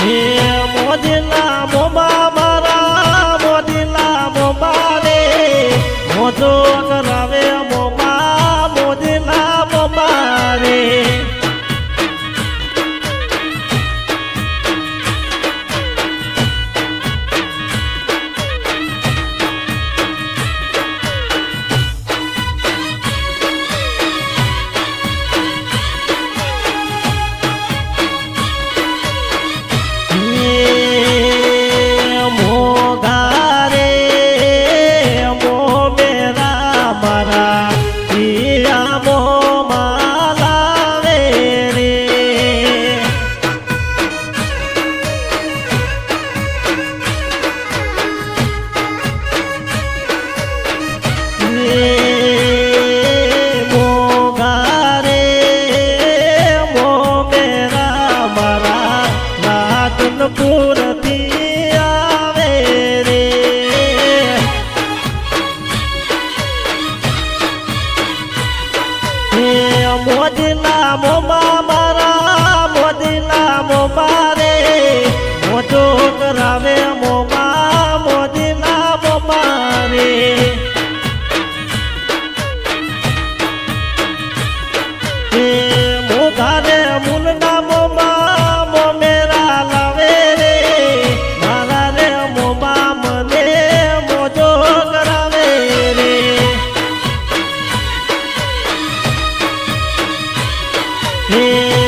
હે મોજલા દૂરથી આવે રે. મોજના મોમાં હે મોઘા રે મુલના